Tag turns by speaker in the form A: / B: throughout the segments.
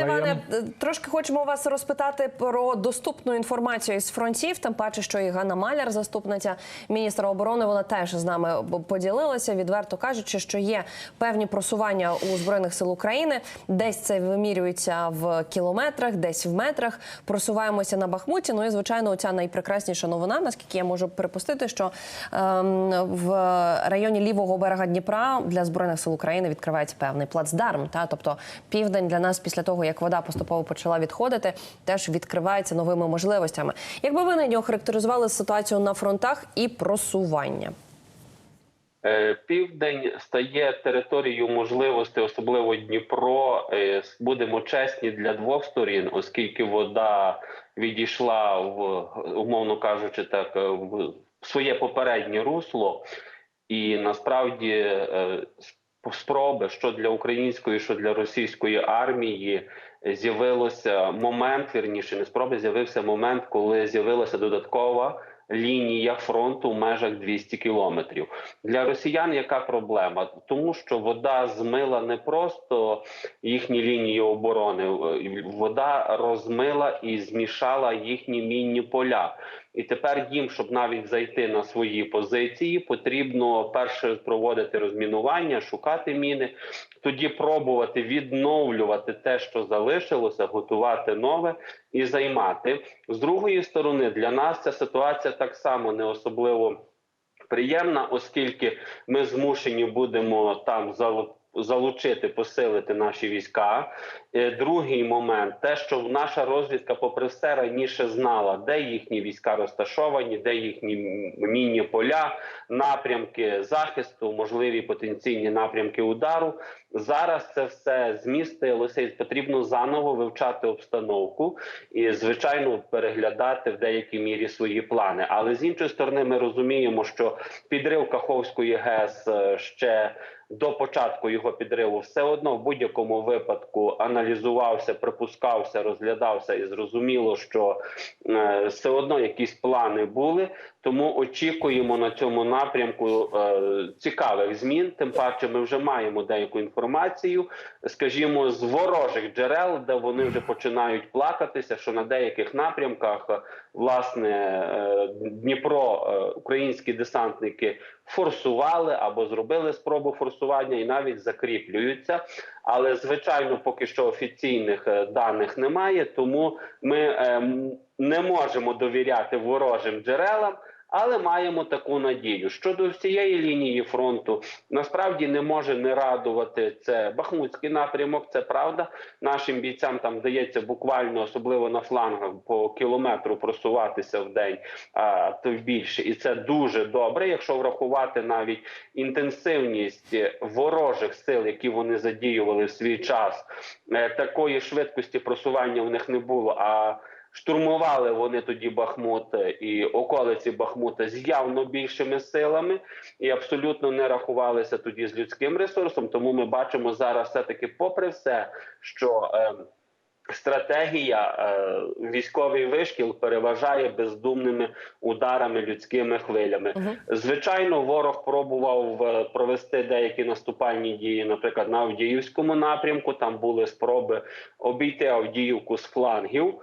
A: Іване, трошки хочемо вас розпитати про доступну інформацію із фронтів. Тим паче, що і Ганна Маляр, заступниця міністра оборони, вона теж з нами поділилася, відверто кажучи, що є певні просування у збройних сил України. Десь це вимірюється в кілометрах, десь в метрах. Просуваємося на Бахмуті. Ну і звичайно, ця найпрекрасніша новина, наскільки я можу припустити, що ем, в районі лівого берега Дніпра для збройних сил України відкривається певний плацдарм. Та тобто південь для нас після того, як вода поступово почала відходити, теж відкривається новими можливостями. Якби ви нині охарактеризували ситуацію на фронтах і просування?
B: Е, Південь стає територією можливостей, особливо Дніпро. Е, Будемо чесні для двох сторін, оскільки вода відійшла в умовно кажучи, так е, в своє попереднє русло, і насправді спроби, що для української, що для російської армії, з'явилося момент, вірніше, не спроби, з'явився момент, коли з'явилася додаткова. Лінія фронту в межах 200 кілометрів для росіян. Яка проблема? Тому що вода змила не просто їхні лінії оборони, вода розмила і змішала їхні мінні поля. І тепер їм, щоб навіть зайти на свої позиції, потрібно перше проводити розмінування, шукати міни, тоді пробувати відновлювати те, що залишилося, готувати нове і займати. З другої сторони, для нас ця ситуація так само не особливо приємна, оскільки ми змушені будемо там залу- залучити, посилити наші війська. Е, Другий момент те, що наша розвідка, попри все, раніше знала, де їхні війська розташовані, де їхні мінні поля, напрямки захисту, можливі потенційні напрямки удару. Зараз це все змістилося, і потрібно заново вивчати обстановку і, звичайно, переглядати в деякій мірі свої плани. Але з іншої сторони, ми розуміємо, що підрив Каховської ГЕС е, ще до початку його підриву все одно в будь-якому випадку аналізувався, припускався, розглядався, і зрозуміло, що е, все одно якісь плани були. Тому очікуємо на цьому напрямку е, цікавих змін. Тим паче, ми вже маємо деяку інформацію, скажімо, з ворожих джерел, де вони вже починають плакатися, що на деяких напрямках е, власне е, Дніпро, е, українські десантники форсували або зробили спробу форсування і навіть закріплюються. Але звичайно, поки що офіційних е, даних немає, тому ми е, не можемо довіряти ворожим джерелам. Але маємо таку надію щодо всієї лінії фронту. Насправді не може не радувати це Бахмутський напрямок. Це правда. Нашим бійцям там вдається буквально, особливо на флангах, по кілометру просуватися в день, а то більше, і це дуже добре, якщо врахувати навіть інтенсивність ворожих сил, які вони задіювали в свій час. Е, Такої швидкості просування в них не було. А Штурмували вони тоді Бахмут і околиці Бахмута з явно більшими силами і абсолютно не рахувалися тоді з людським ресурсом. Тому ми бачимо зараз, все таки, попри все, що е, стратегія е, військовий вишкіл переважає бездумними ударами людськими хвилями.
A: Мгм.
B: Звичайно, ворог пробував е, провести деякі наступальні дії, наприклад, на Авдіївському напрямку. Там були спроби обійти Авдіївку з флангів.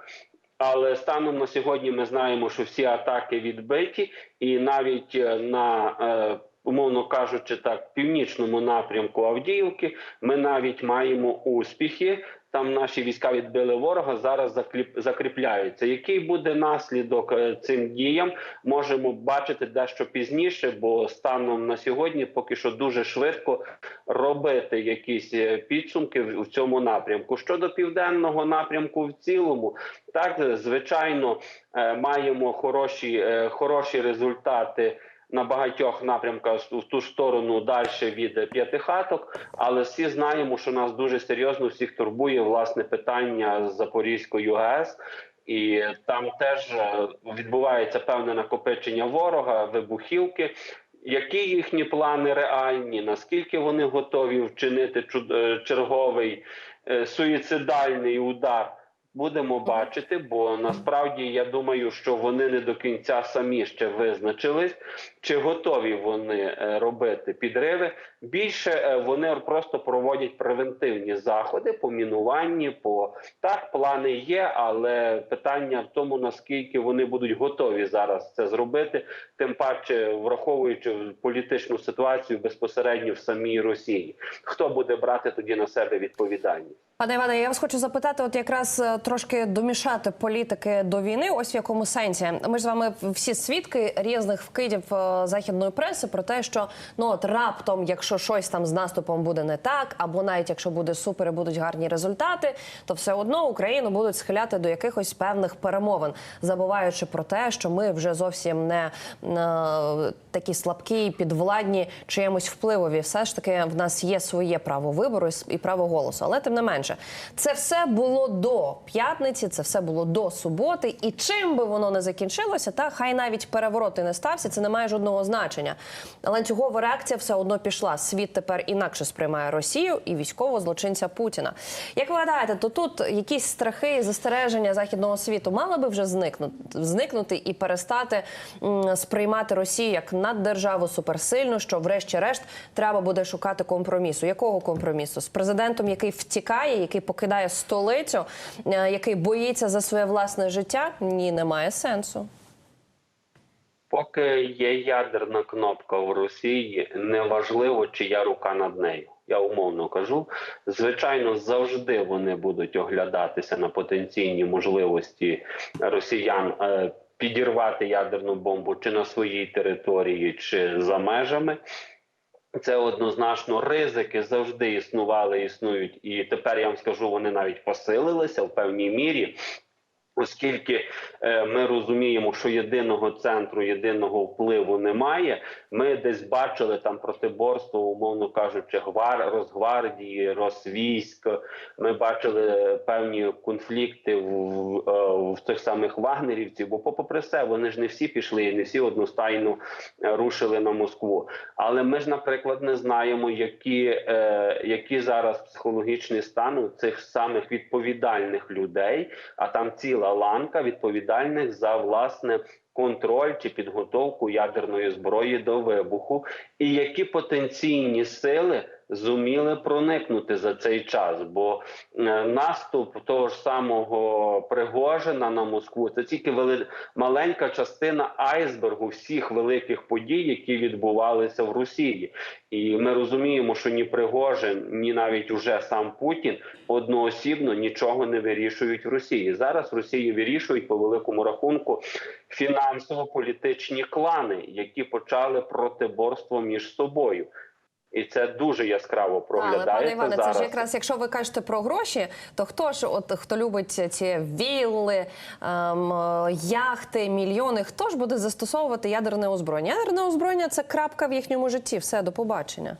B: Але станом на сьогодні ми знаємо, що всі атаки відбиті, і навіть е, на е, умовно кажучи, так північному напрямку Авдіївки ми навіть маємо успіхи. Там наші війська відбили ворога. Зараз закріпляються. Який буде наслідок е, цим діям? Можемо бачити дещо пізніше, бо станом на сьогодні поки що дуже швидко робити якісь е, підсумки в цьому напрямку. Щодо південного напрямку, в цілому, так звичайно, е, маємо хороші, хороші результати. На багатьох напрямках в ту сторону далі від п'ятихаток, але всі знаємо, що нас дуже серйозно всіх турбує власне питання з Запорізькою ГЕС, і там теж е, відбувається певне накопичення ворога, вибухівки. Які їхні плани реальні? Наскільки вони готові вчинити е, черговий е, суїцидальний удар Будемо бачити, бо насправді я думаю, що вони не до кінця самі ще визначились, чи готові вони е, робити підриви. Більше е, вони просто проводять превентивні заходи по мінуванні. По так, плани є, але питання в тому, наскільки вони будуть готові зараз це зробити, тим паче враховуючи політичну ситуацію безпосередньо в самій Росії. Хто буде брати тоді на себе відповідальність?
A: Пане Іване, я вас хочу запитати, от якраз е, трошки домішати політики до війни. Ось в якому сенсі. Ми ж з вами всі свідки різних вкидів е, західної преси про те, що ну от раптом, якщо щось там з наступом буде не так, або навіть якщо буде супер, і будуть гарні результати, то все одно Україну будуть схиляти до якихось певних перемовин, забуваючи про те, що ми вже зовсім не е, такі слабкі, підвладні чиємусь впливові. Все ж таки в нас є своє право вибору і і право голосу. Але тим не менше, це все було до п'ятниці, це все було до суботи. І чим би воно не закінчилося, та хай навіть переворот і не стався, це не має жодного значення. Ланцюгова реакція все одно пішла. Світ тепер інакше сприймає Росію і військового злочинця Путіна. Як ви гадаєте, то тут якісь страхи і застереження західного світу мали би вже зникнути, зникнути і перестати сприймати Росію як наддержаву суперсильну, що врешті-решт треба буде шукати компромісу. Якого компромісу? З президентом, який втікає, який покидає столицю, е, який боїться за своє власне життя? Ні, немає сенсу.
B: Поки є ядерна кнопка в Росії, неважливо, чия рука над нею. Я умовно кажу. Звичайно, завжди вони будуть оглядатися на потенційні можливості росіян е, підірвати ядерну бомбу чи на своїй території, чи за межами. Це однозначно ризики завжди існували, існують, і тепер я вам скажу, вони навіть посилилися в певній мірі. Оскільки е, ми розуміємо, що єдиного центру, єдиного впливу немає, ми десь бачили там протиборство, умовно кажучи, гвар, Росгвардії, Росвійськ. Ми бачили певні конфлікти в, в, е, в тих самих вагнерівців. Бо, попри все, вони ж не всі пішли, і не всі одностайно е, рушили на Москву. Але ми ж, наприклад, не знаємо, які, е, які зараз психологічний стан у цих самих відповідальних людей, а там ціла ланка відповідальних за власне. Контроль чи підготовку ядерної зброї до вибуху, і які потенційні сили зуміли проникнути за цей час. Бо е, наступ того ж самого Пригожина на Москву це тільки вели... маленька частина айсбергу всіх великих подій, які відбувалися в Росії. І ми розуміємо, що ні Пригожин, ні навіть уже сам Путін одноосібно нічого не вирішують в Росії. Зараз в Росії вирішують по великому рахунку фінансово-політичні клани, які почали протиборство між собою. І це дуже яскраво
A: Але
B: проглядається
A: пане Іване,
B: зараз.
A: це ж якраз якщо ви кажете про гроші, то хто ж от хто любить ці вілли, ем, яхти, мільйони, хто ж буде застосовувати ядерне озброєння? Ядерне озброєння це крапка в їхньому житті. Все до побачення.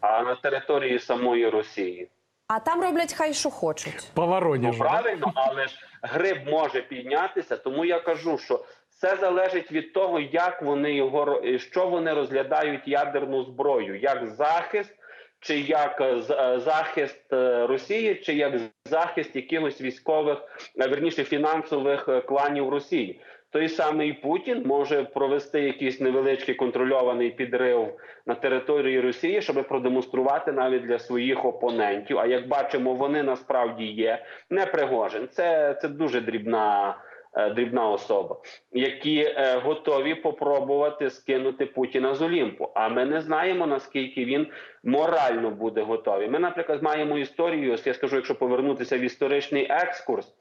B: А на території самої Росії.
A: А там роблять хай що хочуть.
C: По
B: Ну, правильно, але ж гриб може піднятися. Тому я кажу, що все залежить від того, як вони його що вони розглядають ядерну зброю, як захист, чи як е, е, захист е, Росії, чи як захист якихось військових, верніше фінансових кланів Росії. Той самий Путін може провести якийсь невеличкий контрольований підрив на території Росії, щоб продемонструвати навіть для своїх опонентів. А як бачимо, вони насправді є не Пригожин. Це, це дуже дрібна. Е, Дрібна особа, які е, готові попробувати скинути Путіна з Олімпу. А ми не знаємо наскільки він морально буде готовий. Ми, наприклад, маємо історію. ось Я скажу, якщо повернутися в історичний екскурс.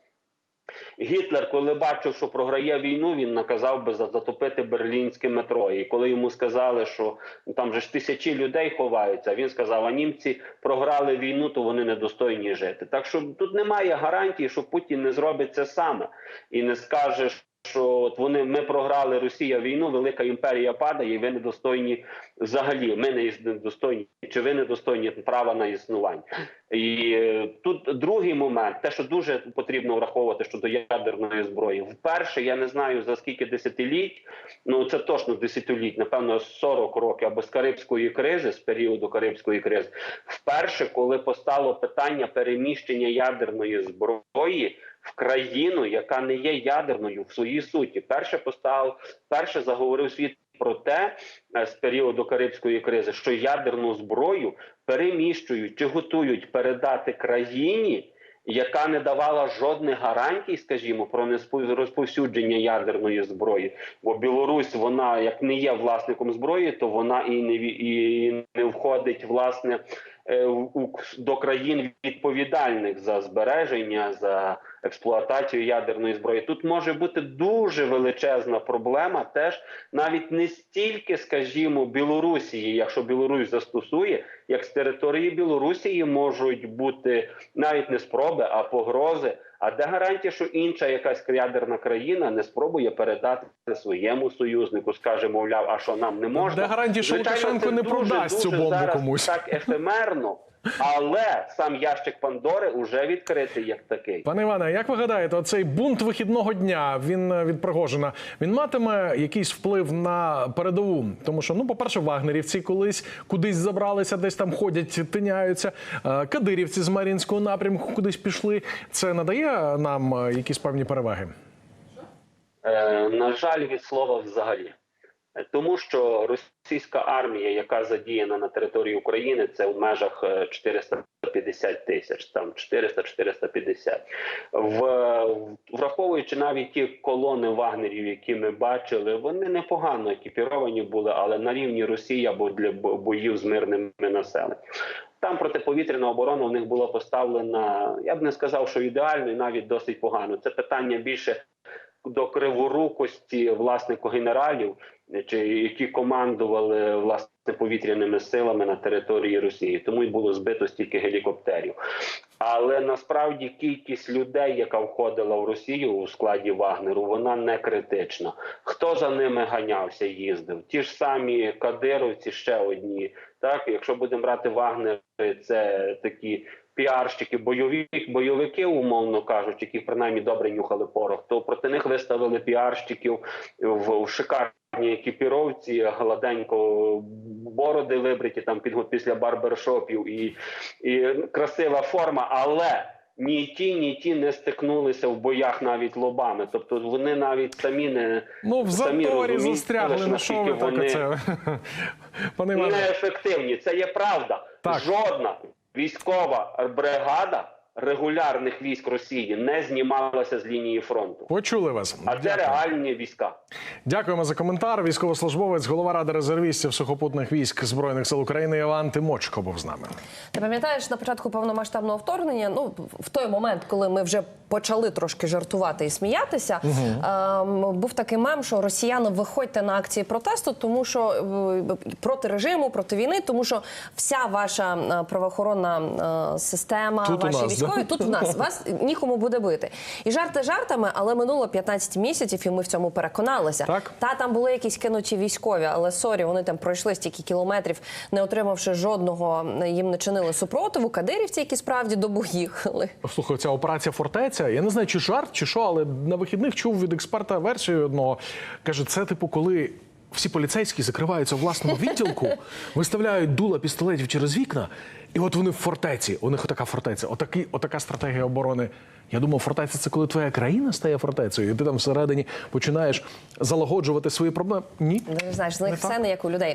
B: Гітлер, коли бачив, що програє війну, він наказав би затопити берлінське метро. І коли йому сказали, що там же ж тисячі людей ховаються, він сказав: а німці програли війну, то вони недостойні жити. Так що тут немає гарантії, що Путін не зробить це саме і не скаже. Що от вони ми програли Росія війну, велика імперія падає, і ви недостойні взагалі. Ми не недостойні, чи ви недостойні права на існування. І е, тут другий момент, те, що дуже потрібно враховувати щодо ядерної зброї. Вперше я не знаю за скільки десятиліть, ну це точно десятиліть, напевно, 40 років або з Карибської кризи, з періоду Карибської кризи, вперше, коли постало питання переміщення ядерної зброї в країну, яка не є ядерною в своїй суті, перше постав, перше заговорив світ про те е, з періоду Карибської кризи, що ядерну зброю переміщують чи готують передати країні, яка не давала жодних гарантій, скажімо, про розповсюдження ядерної зброї. Бо Білорусь, вона як не є власником зброї, то вона і не і не входить власне до країн відповідальних за збереження за експлуатацію ядерної зброї. Тут може бути дуже величезна проблема, теж навіть не стільки, скажімо, Білорусії, якщо Білорусь застосує, як з території Білорусії можуть бути навіть не спроби, а погрози. А де гарантія, що інша якась ядерна країна не спробує передати своєму союзнику, скаже, мовляв, а що нам не можна?
C: Де гарантія, що Лукашенко не продасть цю бомбу комусь?
B: Так ефемерно, але сам ящик Пандори вже відкритий як такий.
C: Пане Іване, як ви гадаєте, оцей бунт вихідного дня він е, від Пригожина він матиме якийсь вплив на передову? Тому що, ну, по-перше, вагнерівці колись кудись забралися, десь там ходять, тиняються. Е, Кадирівці з Мар'їнського напрямку кудись пішли. Це надає нам е, якісь певні переваги?
B: Е, на жаль, від слова взагалі. Е, Тому що російська армія, яка задіяна на території України, це в межах е, 450 тисяч, там 400-450. В, враховуючи навіть ті колони вагнерів, які ми бачили, вони непогано екіпіровані були, але на рівні Росії або для боїв з мирними населенням. Там протиповітряна оборона у них була поставлена, я б не сказав, що ідеально, і навіть досить погано. Це питання більше до криворукості власне генералів, чи які командували власне повітряними силами на території Росії. Тому й було збито стільки гелікоптерів. Але насправді кількість людей, яка входила в Росію у складі Вагнеру, вона не критична. Хто за ними ганявся, їздив? Ті ж самі кадировці, ще одні. Так, якщо будемо брати Вагнери, це такі піарщики, бойові бойовики, умовно кажучи, які принаймні добре нюхали порох, то проти них виставили піарщиків в, в шикарній екіпіровці, гладенько бороди вибриті там під після барбершопів і, і красива форма, але. Ні ті, ні ті не стикнулися в боях навіть лобами. Тобто вони навіть самі не
C: Ну, в
B: самі
C: заторі застрягли.
B: що
C: ви
B: наскільки вони-
C: оце?
B: Неефективні. Це є правда.
C: Так.
B: Жодна військова бригада регулярних військ Росії не знімалася з лінії фронту.
C: почули вас.
B: А це реальні війська.
C: Дякуємо за коментар. Військовослужбовець, голова ради резервістів сухопутних військ збройних сил України Іван Тимочко був з нами.
A: Ти пам'ятаєш на початку повномасштабного вторгнення? Ну в той момент, коли ми вже почали трошки жартувати і сміятися, ем, був такий мем, що росіяни виходьте на акції протесту, тому що е, проти режиму, проти війни, тому що вся ваша е, правоохоронна е, система,
C: Тут у
A: ваші
C: нас,
A: військові
C: да?
A: тут в нас вас нікому буде бити. І жарти жартами, але минуло 15 місяців, і ми в цьому переконалися.
C: Так.
A: Та там були якісь кинуті військові, але сорі, вони там пройшли стільки кілометрів, не отримавши жодного, їм не чинили супротиву. Кадирівці, які справді добу їхали.
C: Слухай, ця операція фортеця. Я не знаю, чи жарт, чи що, але на вихідних чув від експерта версію одного. Каже, це типу, коли. Всі поліцейські закриваються у власному відділку, виставляють дула пістолетів через вікна, і от вони в фортеці. У них отака фортеця, отакі, отака стратегія оборони. Я думав, фортеця це коли твоя країна стає фортецею, і ти там всередині починаєш залагоджувати свої проблеми. Ні.
A: Ну, знаєш, з них все не як у людей.